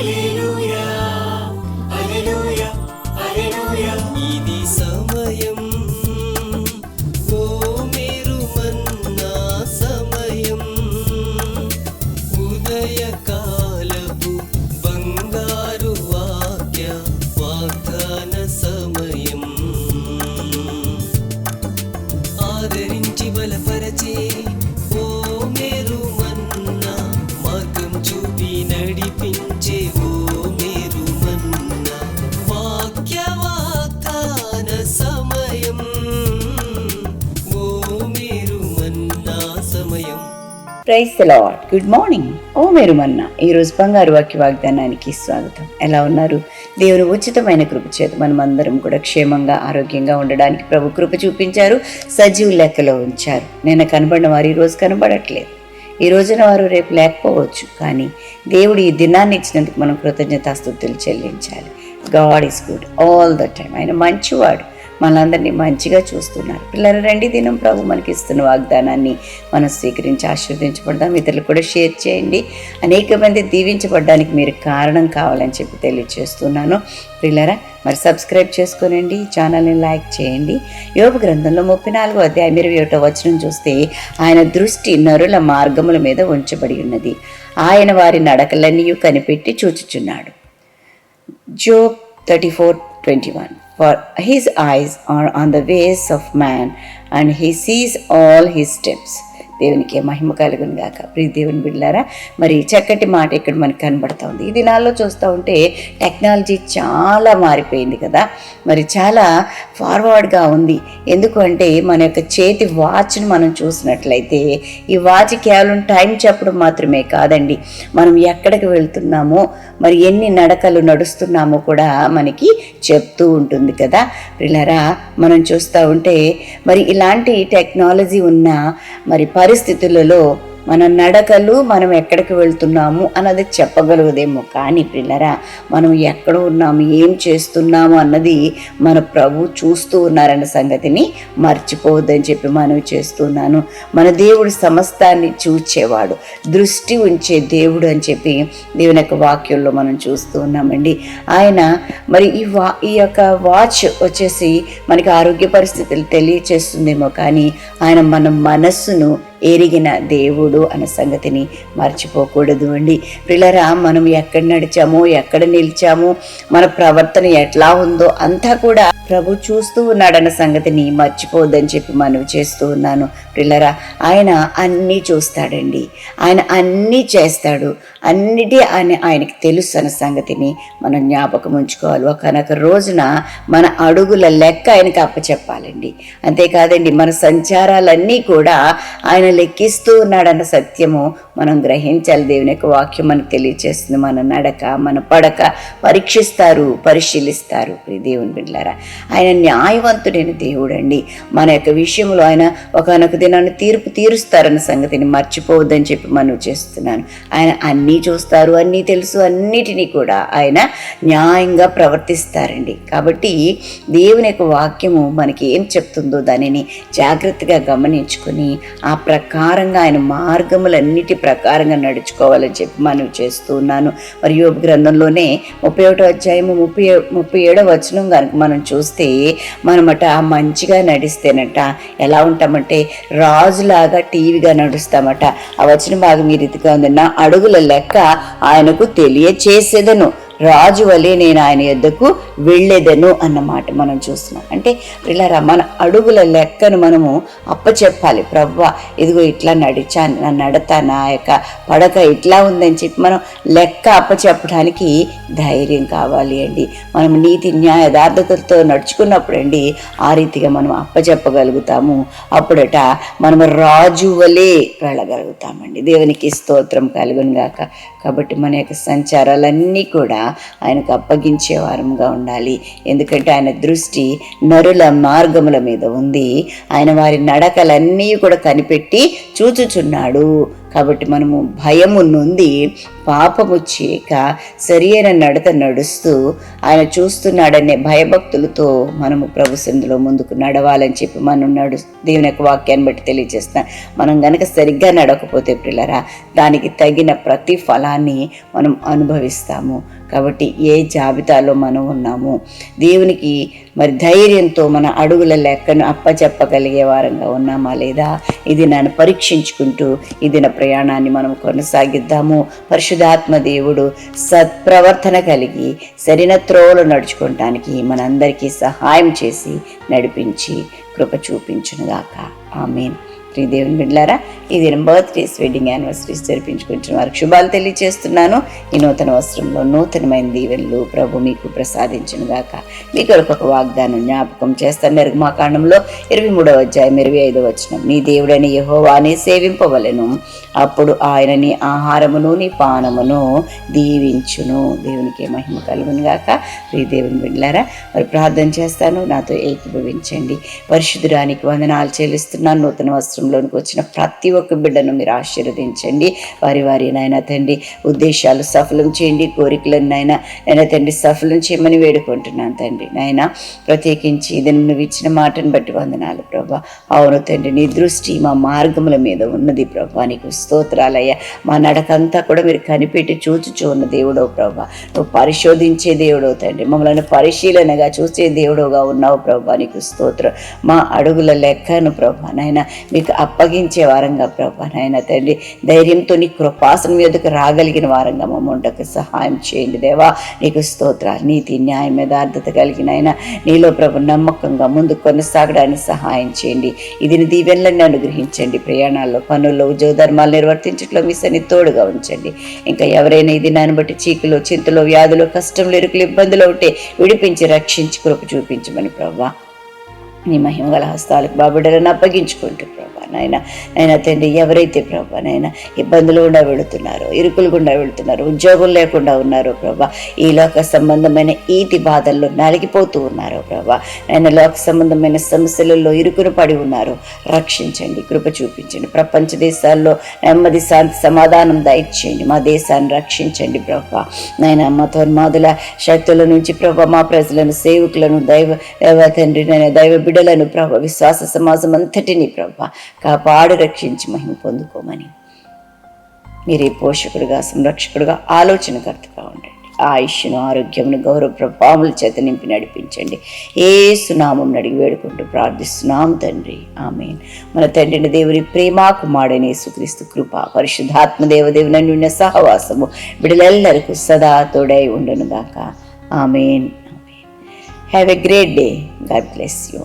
ఇది praise Lord good morning. ఓ మీరు మన్న ఈరోజు బంగారు వాక్య వాగ్దానానికి స్వాగతం. ఎలా ఉన్నారు? దేవుని ఉచితమైన కృప చేత మనం అందరం కూడా క్షేమంగా ఆరోగ్యంగా ఉండడానికి ప్రభు కృప చూపించారు సజీవ లెక్కలో ఉంచారు. నిన్న కనబడిన వారు ఈరోజు కనబడట్లేదు. ఈ రోజున వారు రేపు లేకపోవచ్చు కానీ దేవుడు ఈ దినాన్ని ఇచ్చినందుకు మనం కృతజ్ఞతాస్తుతులు చెల్లించాలి. God is good all the time ఆయన మంచివాడు. మనందరినీ మంచిగా చూస్తున్నారు. పిల్లలు రండి దినం ప్రభు మనకి ఇస్తున్న వాగ్దానాన్ని మనం స్వీకరించి ఆశీర్వదించబడదాం. ఇతరులు కూడా షేర్ చేయండి. అనేక మంది దీవించబడడానికి మీరు కారణం కావాలని చెప్పి తెలియజేస్తున్నాను పిల్లరా మరి సబ్స్క్రైబ్ చేసుకోనండి ఛానల్ని లైక్ చేయండి. యోగ గ్రంథంలో ముప్పై నాలుగో అధ్యాయం ఇరవై ఒకటో వచనం చూస్తే ఆయన దృష్టి నరుల మార్గముల మీద ఉంచబడి ఉన్నది. ఆయన వారి నడకలన్నీ కనిపెట్టి చూచుచున్నాడు. Job thirty four 21. For his eyes are on the ways of man, and he sees all his steps. దేవునికి మహిమ కలుగును గాక. ప్రీ దేవుని బిడ్డారా మరి చక్కటి మాట ఇక్కడ మనకు కనబడుతూ ఉంది. ఈ దినాల్లో చూస్తూ ఉంటే టెక్నాలజీ చాలా మారిపోయింది కదా. మరి చాలా ఫార్వర్డ్గా ఉంది. ఎందుకు అంటే మన యొక్క చేతి వాచ్ని మనం చూసినట్లయితే ఈ వాచ్ కేవలం టైం చెప్పడం మాత్రమే కాదండి. మనం ఎక్కడికి వెళ్తున్నామో మరి ఎన్ని నడకలు నడుస్తున్నామో కూడా మనకి చెప్తూ ఉంటుంది కదా. పిల్లరా మనం చూస్తూ ఉంటే మరి ఇలాంటి టెక్నాలజీ ఉన్న మరి పరిస్థితులలో మన నడకలు మనం ఎక్కడికి వెళ్తున్నాము అన్నది చెప్పగలుగుదేమో. కానీ పిల్లరా మనం ఎక్కడ ఉన్నాము ఏం చేస్తున్నాము అన్నది మన ప్రభు చూస్తూ ఉన్నారన్న సంగతిని మర్చిపోవద్దని చెప్పి మనం చేస్తున్నాను. మన దేవుడు సమస్తాన్ని చూచేవాడు దృష్టి ఉంచే దేవుడు అని చెప్పి దేవుని యొక్క వాక్యంలో మనం చూస్తూ ఉన్నామండి. ఆయన మరి ఈ వా ఈ యొక్క వాచ్ వచ్చేసి మనకి ఆరోగ్య పరిస్థితులు తెలియచేస్తుందేమో కానీ ఆయన మన మనస్సును ఎరిగిన దేవుడు అనే సంగతిని మర్చిపోకూడదు అండి. పిల్లరా మనం ఎక్కడ నడిచామో ఎక్కడ నిలిచామో మన ప్రవర్తన ఎట్లా ఉందో అంతా కూడా ప్రభు చూస్తూ ఉన్నాడన్న సంగతిని మర్చిపోవద్దని చెప్పి మనవి చేస్తూ ఉన్నాను. పిల్లరా ఆయన అన్నీ చూస్తాడండి. ఆయన అన్నీ చేస్తాడు. అన్నిటి అని ఆయనకి తెలుసు అన్న సంగతిని మనం జ్ఞాపకం ఉంచుకోవాలి. ఒకనొక రోజున మన అడుగుల లెక్క ఆయనకి అప్పచెప్పాలండి. అంతేకాదండి మన సంచారాలన్నీ కూడా ఆయన లెక్కిస్తూ ఉన్నాడన్న సత్యము మనం గ్రహించాలి. దేవుని యొక్క వాక్యం మనకు తెలియచేస్తుంది. మన నడక మన పడక పరీక్షిస్తారు పరిశీలిస్తారు. దేవుని బిడ్డారా ఆయన న్యాయవంతుడైన దేవుడండి. మన యొక్క విషయంలో ఆయన ఒకనొక దినాన్ని తీర్పు తీరుస్తారన్న సంగతిని మర్చిపోవద్దని చెప్పి మనం చేస్తున్నాను. ఆయన అన్నీ చూస్తారు అన్నీ తెలుసు అన్నిటినీ కూడా ఆయన న్యాయంగా ప్రవర్తిస్తారండి. కాబట్టి దేవుని యొక్క వాక్యము మనకి ఏం చెప్తుందో దానిని జాగ్రత్తగా గమనించుకొని ఆ ప్రకారంగా ఆయన మార్గములన్నిటి ప్రకారంగా నడుచుకోవాలని చెప్పి మనం చేస్తున్నాను మరి యోగ గ్రంథంలోనే ముప్పై ఒకటో అధ్యాయము ముప్పై ముప్పై ఏడో వచనం కనుక మనం చూ చూస్తే మనమట మంచిగా నడిస్తేనట. ఎలా ఉంటామంటే రాజులాగా టీవీగా నడుస్తామట. ఆ వచ్చిన భాగం ఈ రీతిగా ఉందన్న నా అడుగుల లెక్క ఆయనకు తెలియచేసేదను. రాజు వలె నేను ఆయన యొద్దకు వెళ్ళేదను అన్నమాట మనం చూస్తున్నాం. అంటే ఇలా మన అడుగుల లెక్కను మనము అప్పచెప్పాలి. ప్రవ్వ ఇదిగో ఇట్లా నడిచాను నా నడత నా యొక్క పడక ఇట్లా ఉందని చెప్పి మనం లెక్క అప్పచెప్పడానికి ధైర్యం కావాలి అండి. మనం నీతి న్యాయ యథార్థతలతో నడుచుకున్నప్పుడు అండి ఆ రీతిగా మనం అప్పచెప్పగలుగుతాము. అప్పుడట మనం రాజు వలె వెళ్ళగలుగుతామండి. దేవునికి స్తోత్రం కలుగునుగాక. కాబట్టి మన యొక్క సంచారాలన్నీ కూడా ఆయనకు అప్పగించే వారంగా ఉండాలి. ఎందుకంటే ఆయన దృష్టి నరుల మార్గముల మీద ఉంది. ఆయన వారి నడకలన్నీ కూడా కనిపెట్టి చూచుచున్నాడు. కాబట్టి మనము భయము నుండి పాపము చేయక సరి అయిన నడత నడుస్తూ ఆయన చూస్తున్నాడనే భయభక్తులతో మనము ప్రభు సందులో ముందుకు నడవాలని చెప్పి మనం నడు దేవుని యొక్క వాక్యాన్ని బట్టి తెలియజేస్తున్నాం మనం గనక సరిగ్గా నడకపోతే పిల్లరా దానికి తగిన ప్రతి ఫలాన్ని మనం అనుభవిస్తాము. కాబట్టి ఏ జాబితాలో మనం ఉన్నాము దేవునికి మరి ధైర్యంతో మన అడుగుల లెక్కను అప్పచెప్పగలిగే వారంగా ఉన్నామా లేదా ఇది నన్ను పరీక్షించుకుంటూ ఇది నా ప్రయాణాన్ని మనం కొనసాగిద్దాము. పరిశుధాత్మ దేవుడు సత్ప్రవర్తన కలిగి సరైన త్రోవలు నడుచుకోవటానికి మనందరికీ సహాయం చేసి నడిపించి కృప చూపించునుగాక. ఆమెన్. ప్రియ దేవుని బిడ్డారా ఈ దినం బర్త్డేస్ వెడ్డింగ్ యానివర్సరీస్ జరిపించుకుంటున్న వారికి శుభాలు తెలియజేస్తున్నాను ఈ నూతన వస్త్రంలో నూతనమైన దీవెనలు ప్రభు మీకు ప్రసాదించును గాక. మీ కొరకు ఒక వాగ్దానం జ్ఞాపకం చేస్తాను నిర్గమాకాండంలో ఇరవై మూడవ అధ్యాయం ఇరవై ఐదవ వచ్చిన నీ దేవుడని యహోవాని సేవింపవలెను. అప్పుడు ఆయనని ఆహారమును నీ పానమును దీవించును. దేవునికి మహిమ కలుగును గాక. ప్రియ దేవుని బిడ్లారా మరి ప్రార్థన చేస్తాను. నాతో ఏకీభవించండి. పరిశుద్ధురానికి వందనాలు చెల్లిస్తున్నాను. నూతన వస్త్రం వస్త్రంలోనికి వచ్చిన ప్రతి ఒక్క బిడ్డను మీరు ఆశీర్వదించండి. వారి వారి నాయన తండ్రి ఉద్దేశాలు సఫలం చేయండి కోరికలను నాయన నాయన తండ్రి సఫలం చేయమని వేడుకుంటున్నాను తండ్రి. నాయన ప్రత్యేకించి ఇది నువ్వు ఇచ్చిన మాటను బట్టి వందనాలు ప్రభా. అవును తండ్రి నీ దృష్టి మా మార్గముల మీద ఉన్నది ప్రభా. నీకు స్తోత్రాలయ్యా. మా నడకంతా కూడా మీరు కనిపెట్టి చూచుచూ ఉన్న దేవుడో ప్రభా. నువ్వు పరిశోధించే దేవుడో తండ్రి. మమ్మల్ని పరిశీలనగా చూసే దేవుడోగా ఉన్నావు ప్రభా. నీకు స్తోత్రం. మా అడుగుల లెక్కను ప్రభా. నాయన మీకు అప్పగించే వారంగా ప్రభా నాయన తండ్రి. ధైర్యంతో నీ కృపాసనం మీదకు రాగలిగిన వారంగా మమ్మల్ని సహాయం చేయండి దేవా. నీకు స్తోత్రాలు నీతి న్యాయం యథార్థత కలిగిన ఆయన. నీలో ప్రభు నమ్మకంగా ముందు కొనసాగడానికి సహాయం చేయండి. ఇది నీ దీవెనలన్నీ అనుగ్రహించండి. ప్రయాణాల్లో పనుల్లో ఉద్యోగ ధర్మాలు నిర్వర్తించట్లో మీ సన్ని తోడుగా ఉంచండి. ఇంకా ఎవరైనా ఇది నాని బట్టి చీకులు చింతలో వ్యాధులు కష్టంలో ఇరుకులు ఇబ్బందులు ఉంటే విడిపించి రక్షించి కృప చూపించమని ప్రభా. నీ మహిమ గల హస్తాలకు బాబుడలను అప్పగించుకుంటూ ప్రభా. నాయన. నాయన తండ్రి ఎవరైతే ప్రభా నాయన ఇబ్బందులు గుండా వెళుతున్నారో ఇరుకులు గుండా వెళుతున్నారు ఉద్యోగం లేకుండా ఉన్నారో ప్రభా ఈ లోక సంబంధమైన ఈతి బాధల్లో నలిగిపోతూ ఉన్నారో ప్రభా నాయన లోక సంబంధమైన సమస్యలలో ఇరుకును పడి ఉన్నారు రక్షించండి కృప చూపించండి. ప్రపంచ దేశాల్లో నెమ్మది శాంతి సమాధానం దయచేయండి. మా దేశాన్ని రక్షించండి ప్రభా. నాయన మతోన్మాదుల శక్తుల నుంచి ప్రభా మా ప్రజలను సేవకులను దైవ తండ్రి నాయన దైవ బిడ్డలను ప్రభ విశ్వాస సమాజం అంతటిని ప్రభా కాపాడు రక్షించి మహిమ పొందుకోమని. మీరే పోషకుడుగా సంరక్షకుడుగా ఆలోచనకర్తగా ఉండండి. ఆయుష్ను ఆరోగ్యమును గౌరవ ప్రభావముల చేత నింపి నడిపించండి. ఏ సునామం అడిగి వేడుకుంటూ ప్రార్థిస్తున్నాం తండ్రి. ఆమె మన తండ్రిని దేవుని ప్రేమ కుమారుడైన యేసుక్రీస్తు కృప పరిశుద్ధాత్మ దేవదేవుని ఉన్న సహవాసము బిడలెల్లరికూ సదా తోడై ఉండును దాకా amen. Have a great day God bless you